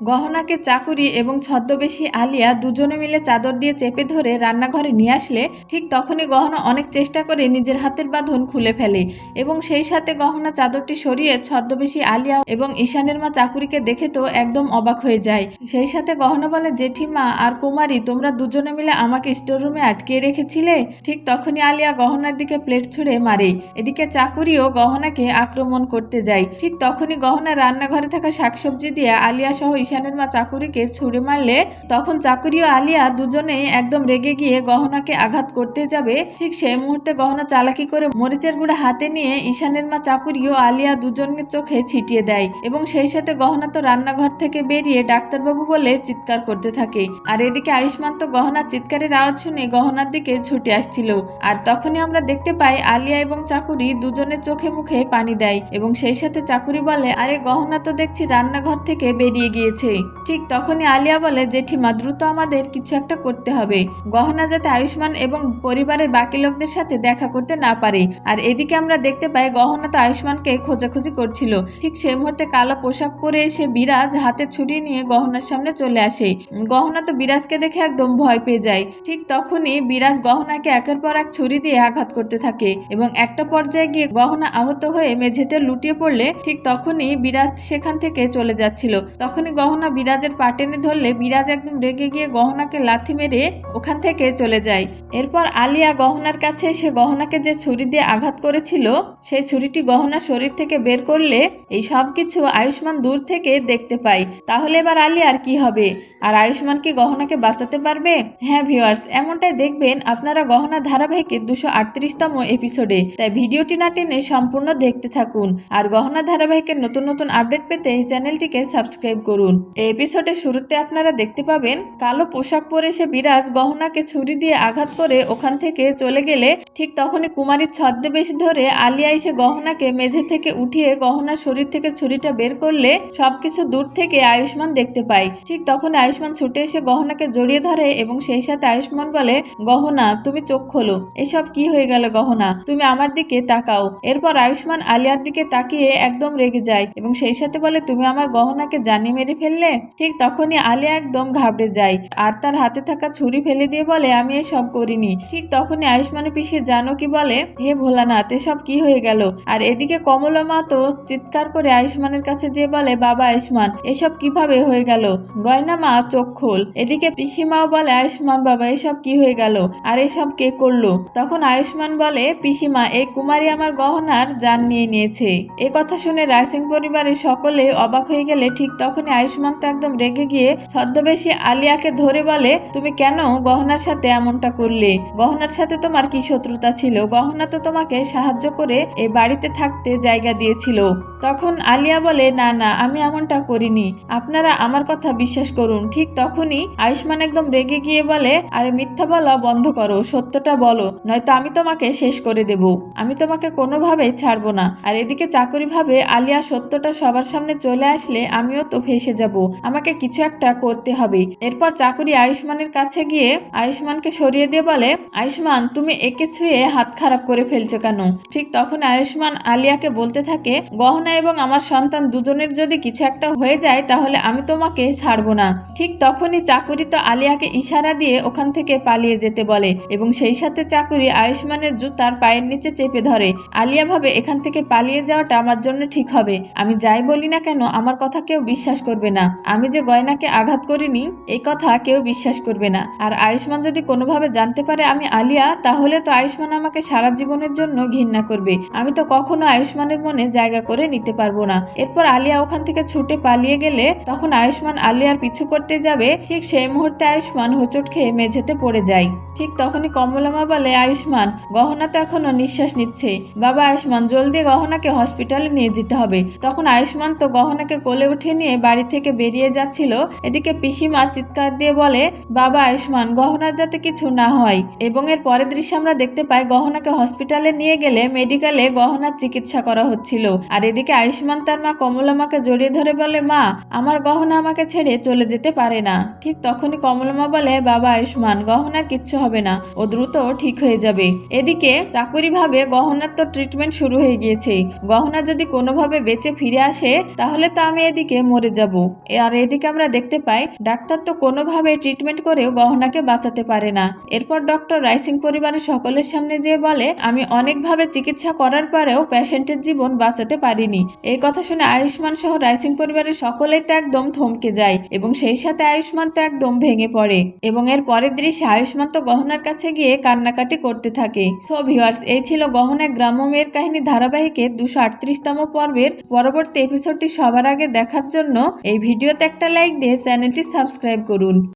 গহনাকে চাকুরি এবং ছদ্মবেশী আলিয়া দুজনে মিলে চাদর দিয়ে চেপে ধরে রান্নাঘরে নিয়ে আসলে, ঠিক তখনই গহনা অনেক চেষ্টা করে নিজের হাতের বাঁধন খুলে ফেলে এবং সেই সাথে গহনা চাদরটি সরিয়ে ছদ্মবেশী আলিয়া এবং ঈশানের মা চাকুরিকে দেখে তো একদম অবাক হয়ে যায়। সেই সাথে গহনা বলে, জেঠিমা আর কুমারী, তোমরা দুজনে মিলে আমাকে স্টোররুমে আটকিয়ে রেখেছিলে? ঠিক তখনই আলিয়া গহনার দিকে প্লেট ছুঁড়ে মারে। এদিকে চাকুরিও গহনাকে আক্রমণ করতে যায়। ঠিক তখনই গহনা রান্নাঘরে থাকা শাকসবজি দিয়ে আলিয়া সহ ঈশানের মা চাকুরিকে ছুঁড়ে মারলে তখন চাকুরি ও আলিয়া দুজনেই একদম রেগে গিয়ে গহনাকে আঘাত করতে যাবে। ঠিক সেই মুহূর্তে গহনা চালাকি করে মরিচের গুঁড়া হাতে নিয়ে ঈশানের মা চাকুরি ও আলিয়া দুজনের চোখে ছিটিয়ে দেয় এবং সেই সাথে গহনা তো রান্নাঘর থেকে বেরিয়ে ডাক্তারবাবু বলে চিৎকার করতে থাকে। আর এদিকে আয়ুষ্মান তো গহনার চিৎকারের আওয়াজ শুনে গহনার দিকে ছুটে আসছিল। আর তখনই আমরা দেখতে পাই আলিয়া এবং চাকুরি দুজনের চোখে মুখে পানি দেয় এবং সেই সাথে চাকুরি বলে, আরে গহনা তো দেখছি রান্নাঘর থেকে বেরিয়ে গিয়েছে। ঠিক তখনই আলিয়া বলে, জেঠিমা, দ্রুত আমাদের কিছু একটা করতে হবে। গহনা যাতে আয়ুষ্মান এবং পরিবারের বাকি লোকদের সাথে দেখা করতে না পারে। আর এদিকে আমরা দেখতে পাই, গহনা তো আয়ুষ্মানকে খোঁজাখুঁজি করছিল। ঠিক সেই মুহূর্তে কালো পোশাক পরে এসে বিরাজ হাতে ছুরি নিয়ে গহনার সামনে চলে আসে। গহনা তো বিরাজকে দেখে একদম ভয় পেয়ে যায়। ঠিক তখনই বিরাজ গহনাকে একের পর এক ছুরি দিয়ে আঘাত করতে থাকে এবং একটা পর্যায়ে গিয়ে গহনা আহত হয়ে মেঝেতে লুটিয়ে পড়লে ঠিক তখনই বিরাজ সেখান থেকে চলে যাচ্ছিল। তখনই গহনা বিরাজের পা টেনে ধরলে বিরাজ একদম রেগে গিয়ে গহনাকে লাথি মেরে ওখান থেকে চলে যায়। এরপর আলিয়া গহনার কাছে সে গহনাকে যে ছুরি দিয়ে আঘাত করেছিল, সেই ছুরিটি গহনা শরীর থেকে বের করলে এই সব কিছু আয়ুষ্মান দূর থেকে দেখতে পাই তাহলে এবার আলিয়ার কি হবে? আর আয়ুষ্মান কি গহনাকে বাঁচাতে পারবে? হ্যাঁ ভিউয়ার্স, এমনটাই দেখবেন আপনারা গহনা ধারাবাহিকের দুশো আটত্রিশতম এপিসোডে তাই ভিডিওটি না টেনে সম্পূর্ণ দেখতে থাকুন। আর গহনা ধারাবাহিকের নতুন নতুন আপডেট পেতে এই চ্যানেলটিকে সাবস্ক্রাইব করুন। এপিসোডের শুরুতে আপনারা দেখতে পাবেন, কালো পোশাক পরে সে বিরাজ গহনাকে ছুরি দিয়ে আঘাত করে ওখান থেকে চলে গেলে ঠিক তখনই কুমারীর ছদ্মবেশ ধরে আলিয়া এসে গহনাকে মেঝে থেকে উঠিয়ে গহনার শরীর থেকে ছুরিটা বের করলে সবকিছু দূর থেকে আয়ুষ্মান দেখতে পায়। ঠিক তখন আয়ুষ্মান ছুটে এসে গহনাকে জড়িয়ে ধরে এবং সেই সাথে আয়ুষ্মান বলে, গহনা, তুমি চোখ খোলো। এসব কি হয়ে গেল গহনা? তুমি আমার দিকে তাকাও। এরপর আয়ুষ্মান আলিয়ার দিকে তাকিয়ে একদম রেগে যায় এবং সেই সাথে বলে, তুমি আমার গহনাকে জানি মেরে ফেললে? ঠিক তখনই আলিয়া একদম ঘাবড়ে যায়। আর তার হাতে থাকা ছুরি ফেলে দিয়ে বলে, আমি এসব করিনি। ঠিক তখনই আয়ুষ্মানের পিছিয়ে জানো কি বলে, হে ভোলানাথ, এসব কি হয়ে গেল? আর এদিকে কমলা মা তো চিৎকার করে আয়ুষ্মানের কাছে যে বলে, বাবা আয়ুষ্মান, এসব কীভাবে হয়ে গেল? গয়না মা, চোখ খোল। এদিকে পিসিমাও বলে, আয়ুষ্মান বাবা, এসব কি হয়ে গেল? আর এসব কে করল? তখন আয়ুষ্মান বলে পিসিমা এই কুমারী আমার গহনার জান নিয়ে নিয়েছে। এ কথা শুনে রায়সিং পরিবারের সকলে অবাক হয়ে গেলে ঠিক তখনই আয়ুষ্মান তো একদম রেগে গিয়ে ছদ্মবেশী আলিয়াকে ধরে বলে, তুমি কেন গহনার সাথে এমনটা করলে? গহনার সাথে তোমার কি শত্রুতা ছিল? গহনা তো তোমাকে সাহায্য করে এই বাড়িতে থাকতে জায়গা দিয়েছিল। তখন আলিয়া বলে, না না, আমি এমনটা করিনি। আপনারা আমার কথা বিশ্বাস করুন। ঠিক তখনই আয়ুষ্মান একদম রেগে গিয়ে বলে, আরে মিথ্যা বলা বন্ধ করো, সত্যটা বলো, নয়তো আমি তোমাকে শেষ করে দেব। আমি তোমাকে কোনোভাবেই ছাড়বো না। আর এদিকে চাকরি ভাবে আলিয়া সত্যটা সবার সামনে চলে আসলে আমিও তো ফেসে যাব। আমাকে কিছু একটা করতে হবে। এরপর চাকুরি আয়ুষ্মানের কাছে গিয়ে আয়ুষ্মানকে সরিয়ে দিয়ে বলে, আয়ুষ্মান, তুমি একে ছুঁয়ে হাত খারাপ করে ফেলছো কেন? ঠিক তখন আয়ুষ্মান আলিয়াকে বলতে থাকে, গহনা এবং আমার সন্তান দুজনের যদি কিছু একটা হয়ে যায়, তাহলে আমি তোমাকে ছাড়বো না। ঠিক তখনই চাকুরি তো আলিয়াকে ইশারা দিয়ে ওখান থেকে পালিয়ে যেতে বলে এবং সেই সাথে চাকুরি আয়ুষ্মানের জুতার পায়ের নিচে চেপে ধরে, আলিয়া ভাবে এখান থেকে পালিয়ে যাওয়াটা আমার জন্য ঠিক হবে। আমি যাই বলি না কেন, আমার কথা কেউ বিশ্বাস করবে না। আমি যে গয়নাকে আঘাত করিনি, এই কথা কেউ বিশ্বাস করবে না। আর আয়ুষ্মান যদি কোনোভাবে জানতে পারে আমি আলিয়া, তাহলে তো আয়ুষ্মান আমাকে সারা জীবনের জন্য ঘৃণা করবে। আমি তো কখনো আয়ুষ্মানের মনে জায়গা করে নিতে পারব না। এরপর আলিয়া ওখান থেকে ছুটে পালিয়ে গেলে তখন আয়ুষ্মান আলিয়ার পিছু করতে যাবে, ঠিক সেই মুহূর্তে আয়ুষ্মান হোঁচট খেয়ে মেঝেতে পড়ে যায়। ঠিক তখনই কমলামা বলে, আয়ুষ্মান, গহনা তো এখনও নিঃশ্বাস নিচ্ছে। বাবা আয়ুষ্মান, জলদি গহনাকে হসপিটালে নিয়ে যেতে হবে। তখন আয়ুষ্মান তো গহনাকে কোলে উঠিয়ে নিয়ে বাড়ি থেকে বেরিয়ে যাচ্ছিল, এদিকে পিসিমা চিৎকার দিয়ে বলে, বাবা, আয়ুষ্মান, গহনার যাতে কিছু না হয়। এবং এর পরের দৃশ্যে আমরা দেখতে পাই গহনাকে হসপিটালে নিয়ে গেলে মেডিকেলে গহনার চিকিৎসা করা হচ্ছিল। আর এদিকে আয়ুষ্মান তার মা কমলামাকে জড়িয়ে ধরে বলে, মা, আমার গহনা আমাকে ছেড়ে চলে যেতে পারে না। ঠিক তখনই কমলামা বলে, বাবা, আয়ুষ্মান, গহনার কিচ্ছু হবে না। ও দ্রুত ঠিক হয়ে যাবে। এদিকে চাকুরি ভাবে গহনার তো ট্রিটমেন্ট শুরু হয়ে গিয়েছে। গহনা যদি কোনোভাবে বেঁচে ফিরে আসে, তাহলে তো আমি এদিকে মরে যাব। আর এদিকে আমরা দেখতে পাই, ডাক্তার তো কোনোভাবে ট্রিটমেন্ট করেও গহনাকে বাঁচাতে পারে না। এরপর ডক্টর রাইসিং পরিবারের সকলের সামনে যেয়ে বলে, আমি অনেকভাবে চিকিৎসা করার পরেও পেশেন্টের জীবন বাঁচাতে পারিনি। এই কথা শুনে আয়ুষ্মান সহ রাইসিং পরিবারের সকলেই তো একদম থমকে যায় এবং সেই সাথে আয়ুষ্মান তো একদম ভেঙে পড়ে। এবং এর পরের দৃশ্যে আয়ুষ্মান তো গহনার কাছে গিয়ে কান্নাকাটি করতে থাকে। তো ভিউয়ার্স এই ছিল গহনা গ্রাম্য মেয়ের কাহিনী ধারাবাহিকের দুশো আটত্রিশতম পর্বের পরবর্তী এপিসোডটি সবার আগে দেখার জন্য এই ভিডিওতে একটা লাইক দিয়ে চ্যানেলটি সাবস্ক্রাইব করুন।